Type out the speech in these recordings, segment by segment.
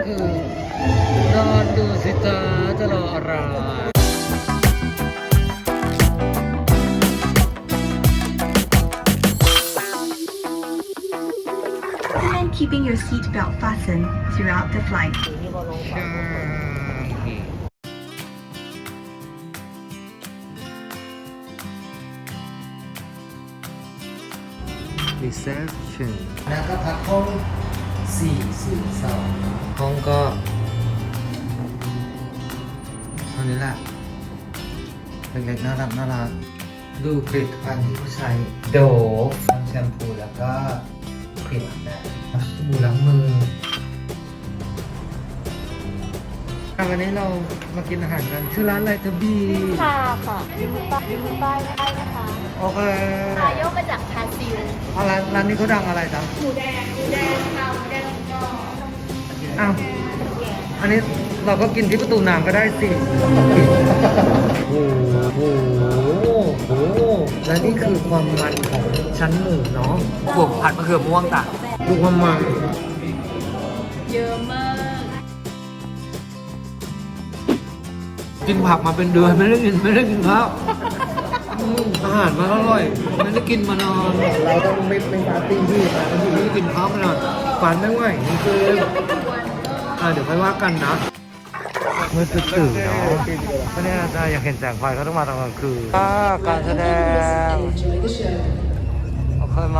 คือนอนดูสิจ้าจะรออะไร Recommend keeping your seatbelt fastened throughout the flight. ใช่รีเซพชัน แล้วก็พักห้อง 402ห้องก็เท่านี้แหละเล็กๆน่ารักน่ารักดูผลิตภัณฑ์ที่เขาใช้โดฟทั้งแชมพูแล้วก็ครีมอาบน้ำสบู่ล้างมืออะวันนี้เรามากินอาหารกันชื่อร้านอะไรจะบีค่ะค่ะยูบายยูบายได้นะคะโอเคนายกมาจากคาซิลเอาร้านร้านนี้เขาดังอะไรจ๊ะหมูแดงหมูแดงข้าวหมูแดงก็ อ้าวอันนี้เราก็กินที่ประตูน้ำก็ได้สิ โอ้โห โอ้โห และนี่คือความมันของชั้นหมูเนาะบวกผัดมะเขือม่วงต่ะดูความมัน เยอะมาก กินผักมาเป็นเดือนไม่ได้กินไม่ได้กินข้าวอืมอาหารมันอร่อย ไม่ได้กินมานานเราต้องไม่ไม่ปาร์ตี้ที่ปาร์ตี้ไม่ได้กินข้าวมานานฝันไม่ไหวนี่คือ อ่าเดี๋ยวค่อยว่ากันนะเมื่อตื่นๆเนาะก็เนี่ยจะอยากเห็นแสงไฟก็ต้องมาตอนกลางคืนการแสดงโอเคไหม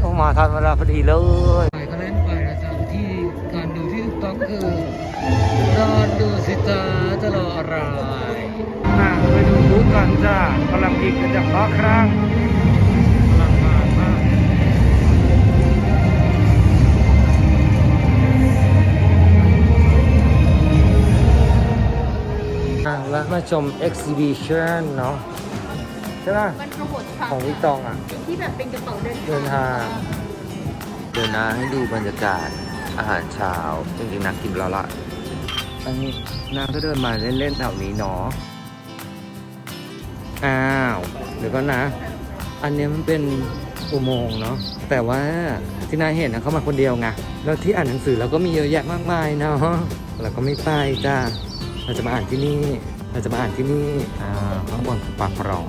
โอ้มาทันเวลาพอดีเลยก็เล่นไปนะจ๊ะที่การดูที่ถูกต้องคือนอนดูสิจ้าจะรออะไรอะไปดูบูธกันจ้ากำลังยิงกันจากล้อครั้ง ชม exhibition เนาะใช่ป่ะมันขบวนค่ะของวิกตองอะ ที่แบบเป็นกระเป๋าเดินเดินทาง เดินนาให้ดูบรรยากาศอาหารเช้าจริงๆนักกินแล้วละอันนี้นางก็เดินมาเล่นๆแถวนี้เนาะอ้าว เดี๋ยวก็นะ อันเนี้ยมันเป็นอุโมงค์เนาะแต่ว่าที่นายเห็นนะเขามาคนเดียวไงแล้วที่อ่านหนังสือเราก็มีเยอะแยะมากมายเนาะเราก็ไม่ไปจ้าเราจะมาอ่านที่นี่ เราจะมาอ่านที่นี่ข้างบนคือปากปรอง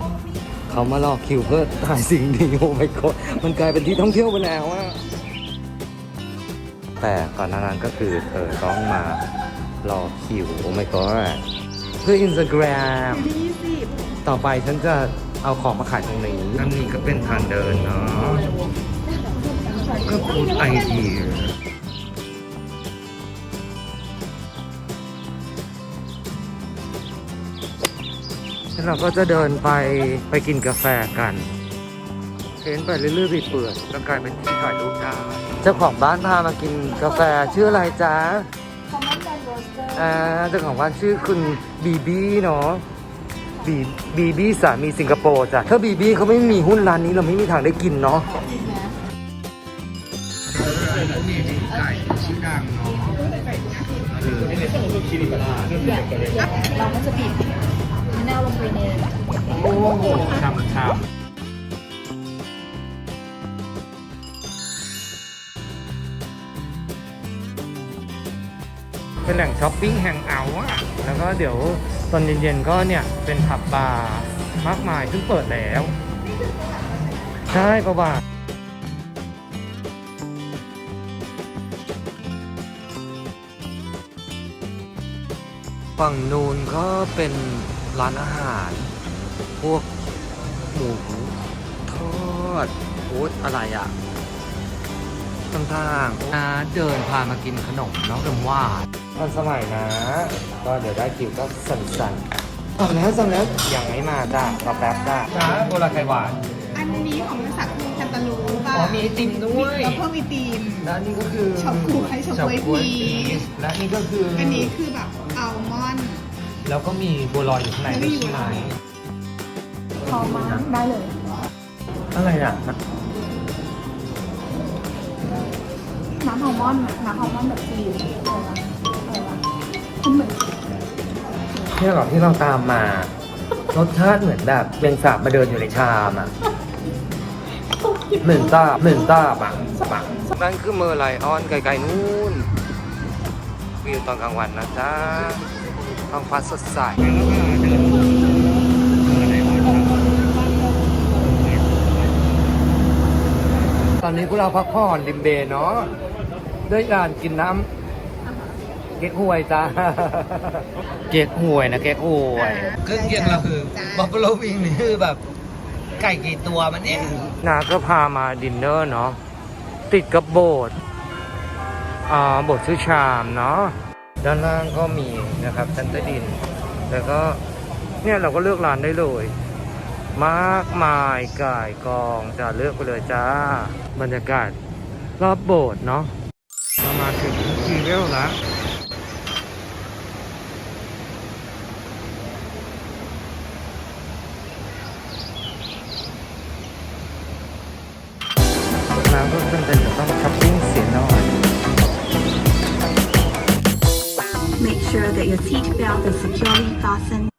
เขามารอคิวเพื่อถ่ายสิ่งนี้โอ้ไม่กดมันกลายเป็นที่ท่องเที่ยวไปแล้วอะแต่ก่อนหน้านั้นก็คือเธอต้องมารอคิวโอ้ไม่ก็เพื่ออินสตาแกรมต่อไปฉันจะเอาของมาขายตรงนี้อันนี้ก็เป็นทางเดินเนาะก็คูดไอเดีย แล้วเราก็จะเดินไปไปกินกาแฟกันเห็นไปเรื่อยๆเปื่อยๆก็กลายเป็นที่ถ่ายรูปได้เจ้าของบ้านพามากินกาแฟชื่ออะไรจ๊ะคอมมอนแดนโรสเตอร์อ่าเจ้าของบ้านชื่อคุณบีบี้เนาะบีบีบี้สามีสิงคโปร์จ้ะถ้าบีบี้เขาไม่มีหุ้นร้านนี้เราไม่มีทางได้กินเนาะมีไก่ชื่อดังเนาะเราก็จะบีบมะนา วลงไปในโอ้โหชามชามเป็นแหล่งช้อปปิ้งแห่งเอาท์อะแล้วก็เดี๋ยวตอนเย็นๆก็เนี่ยเป็นผับบาร์มากมายซึ่งเปิดแล้ว ใช่ประวัติฝั่งนู้นก็เป็น ร้านอาหาร พวกหมูทอดโอ๊ตอะไรอะต่างๆนะเดินพามากินขนมน้องดมว่าตอนสมัยนะ ก็เดี๋ยวได้คิวก็สั่นๆสั่งแล้วสั่งแล้วยังไม่มาจ้ารอแป๊บจ้าจ้าโบราณไข่หวานอันนี้ของบริษัทคือแคนตาลูปค่ะอ๋อมีไอติมด้วยแล้วเพิ่มไอติมและนี่ก็คือเฉาก๊วยเฉาก๊วยพีชและนี่ก็คืออัอันนี้คือแบบอัลมอนด์ แล้วก็มีบัวลอยอยู่ข้างในด้วยใช่ไหมพอมาได้เลย อะไรอะน้ำอัลมอนด์น้ำอัลมอนด์แบบจีนอะไรวะอะไรวะมันเหมือนเนี่ยหรอที่เราตามมา รสชาติเหมือนแบบเบงสาบมาเดินอยู่ในชามอะเหมือนตาบเหมือนตาบอะปักนั่นคือเมอร์ไลออนไกลๆนู่นมีวิวตอนกลางวันนะจ๊ะ ท้องฟ้าสดใสตอนนี้พวกเราพักผ่อนริมเบย์เนาะด้วยการกินน้ำเก๊กฮวยจ้าเก๊กฮวยนะเก๊กฮวยเครื่องเคียงเราคือบัฟเฟ o วิงนี่คือแบบ ไก่กี่ตัวมันเนี่ยนาก็พามาดินเนอร์เนาะติดกับโบสถ์อ่าโบสถ์ชื่อชามเนาะ ด้านล่างก็มีนะครับชั้นใต้ดิน แล้วก็เนี่ยเราก็เลือกร้านได้เลย มากมายก่ายกองจะเลือกไปเลยจ้า บรรยากาศรอบโบสถ์เนาะเรามาถึงทีเวลแล้วน้ำก็จำเป็นจะต้องช้อ that your seat belt is securely fastened